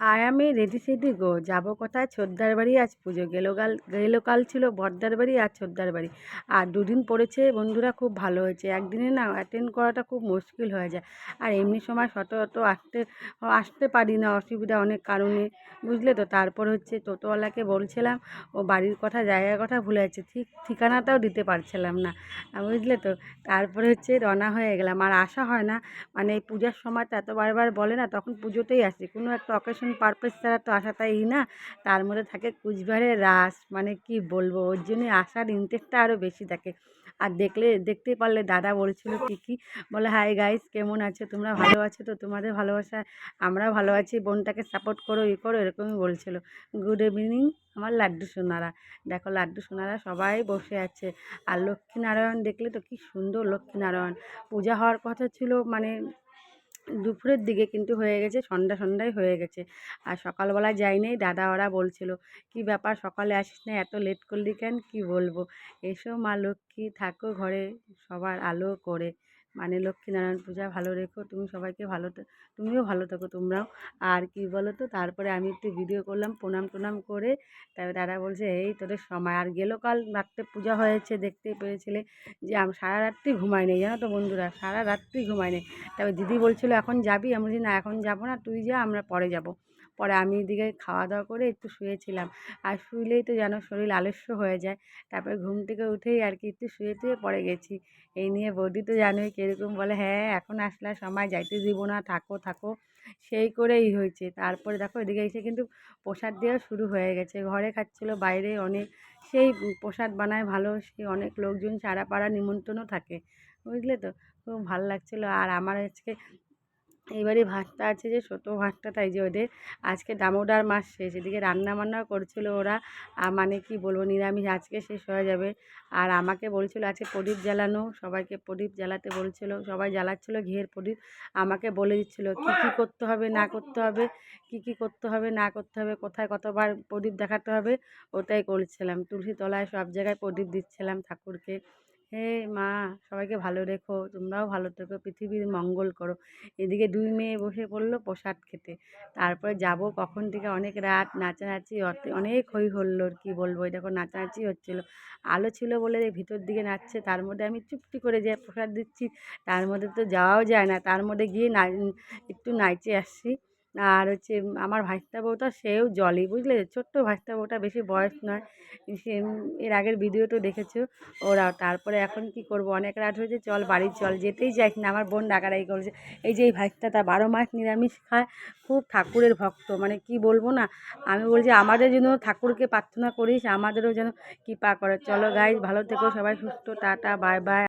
আর আমি রেডি সেডি গো, যাব কোথায়? ছোদ্দার বাড়ি আজ পুজো। গেলো কাল গেলো কাল ছিল বর্দার বাড়ি আর ছোদ্দার বাড়ি। আর দুদিন পড়েছে, বন্ধুরা খুব ভালো হয়েছে। একদিনে না অ্যাটেন্ড করাটা খুব মুশকিল হয়ে যায়। আর এমনি সময় সচরাচর আসতে আসতে পারি না, অসুবিধা অনেক কারণে। বুঝলে তো? তারপর হচ্ছে টোটোওয়ালাকে বলছিলাম, ও বাড়ির কথা, জায়গার কথা ভুলে যাচ্ছে। ঠিক, ঠিকানাটাও দিতে পারছিলাম না। বুঝলে তো? তারপরে হচ্ছে রওনা হয়ে গেলাম। আর আসা হয় না। মানে এই পূজার সময় তো এত বারবার বলে না, তখন পুজোতেই আসি। কোনো একটা অকেশন পারপাস ছাড়া তো আসাটাই না। তার মধ্যে থাকে কুচবিহারের রাস মানে কি বলব? ওর জন্যই আসার ইন্টারেস্টটা আরও বেশি থাকে। আর দেখলে, দেখতে পারলে দাদা বলছিল কী কী বলে হাই গাইস কেমন আছো? তোমরা ভালো আছো তো? তোমাদের ভালোবাসা আমরাও ভালো আছি। বোনটাকে সাপোর্ট করো, ই করো, এরকমই বলছিল। গুড ইভিনিং আমার লাড্ডু সোনারা। দেখো, লাড্ডু সোনারা সবাই বসে আছে। আর লক্ষ্মীনারায়ণ দেখলে তো কি সুন্দর লক্ষ্মীনারায়ণ পূজা হওয়ার কথা ছিল মানে দুপুরের দিকে কিন্তু হয়ে গেছে, সন্ধ্যা সন্ধ্যায় হয়ে গেছে। আর সকালবেলা যাইনি, দাদা ওরা বলছিল, কি ব্যাপার, সকালে আসিস না, এত লেট করলি কেন? কি বলব? এসো মা লক্ষ্মী, থাকো ঘরে, সবার আলো করে। মানে লক্ষ্মীনারায়ণ পূজা ভালো রেখো, তুমি সবাইকে ভালো তুমিও ভালো থাকো, তোমরাও। আর কি বলো তো তারপরে আমি একটু ভিডিও করলাম, প্রণাম টনাম করে, তারপরে দাদা বলছে, এই তোদের সময় আর গেলো কাল, রাত্রে পূজা হয়েছে দেখতে পেয়েছিলে যে আমি, সারা রাত্রি ঘুমাই নেই, জানো তো বন্ধুরা, সারা রাত্রি ঘুমাই নেই। তারপর দিদি বলছিল, এখন যাবি? আমি বলছি, না, এখন যাব না, তুই যা, আমরা পরে যাব। পরে আমি এদিকে খাওয়া দাওয়া করে একটু শুয়েছিলাম। আর শুইলেই তো যেন শরীর আলস্য হয়ে যায়। তারপরে ঘুম থেকে উঠেই আর কি একটু শুয়ে টুয়ে পড়ে গেছি। এই নিয়ে বৌদি তো জানোই কীরকম বলে হ্যাঁ এখন আসলে সময় যাইতে দিব না, থাকো থাকো। সেই করেই হয়েছে। তারপরে দেখো এদিকে এসে কিন্তু প্রসাদ দেওয়া শুরু হয়ে গেছে। ঘরে খাচ্ছিল, বাইরে অনেক সেই প্রসাদ বানায় ভালো সেই অনেক লোকজন, সারা পাড়া নিমন্ত্রণও থাকে। বুঝলে তো? খুব ভালো লাগছিল। আর আমার আজকে এইবারে ভাতটা আছে যে ছোটো ভাতটা, তাই যে ওদের আজকে দামোদর মাস শেষ, এদিকে রান্না বান্নাও করছিল ওরা মানে কি বলব, নিরামিষ আজকে শেষ হয়ে যাবে। আর আমাকে বলছিলো আজকে প্রদীপ জ্বালানো, সবাইকে প্রদীপ জ্বালাতে বলছিলো, সবাই জ্বালাচ্ছিলো ঘিয়ের প্রদীপ, আমাকে বলে দিচ্ছিল কী কী করতে হবে, না করতে হবে, কী কী করতে হবে, না করতে হবে, কোথায় কতবার প্রদীপ দেখাতে হবে, ওটাই করছিলাম। তুলসী তলায় সব জায়গায় প্রদীপ দিচ্ছিলাম ঠাকুরকে। হে মা, সবাইকে ভালো রেখো, তোমরাও ভালো থেকো, পৃথিবীর মঙ্গল করো। এদিকে দুই মেয়ে বসে পড়ল প্রসাদ খেতে। তারপরে যাব কখন থেকে? অনেক রাত, নাচানাচি অনেক হই হল্লোড় কি বলব? দেখো নাচানাচি হচ্ছিল। আলো ছিল বলে ভিতর দিকে নাচছে, তার মধ্যে আমি চুপটি করে যে প্রসাদ দিচ্ছি, তার মধ্যে তো যাওয়াও যায় না। তার মধ্যে গিয়ে না, একটু নাচে আসছি। আর হচ্ছে আমার ভাইস্তা বউটা সেও জলই বুঝলে? ছোট্ট ভাইস্তা বউটা, বেশি বয়স নয়। সে এর আগের ভিডিওটা দেখেছ? ওরা তারপরে এখন কি করব? অনেক রাত হয়েছে, চল বাড়ি চল, যেতেই যাই না, আমার বোন ডাকাডাকি করেছে। এই যে এই ভাইস্তাটা বারো মাস নিরামিষ খায়, খুব ঠাকুরের ভক্ত মানে কি বলব না? আমি বলছি, আমাদের জন্য ঠাকুরকে প্রার্থনা করিস, আমাদেরও যেন কৃপা করে। চলো গাইজ ভালো থেকো, সবাই সুস্থ, টাটা বাই বাই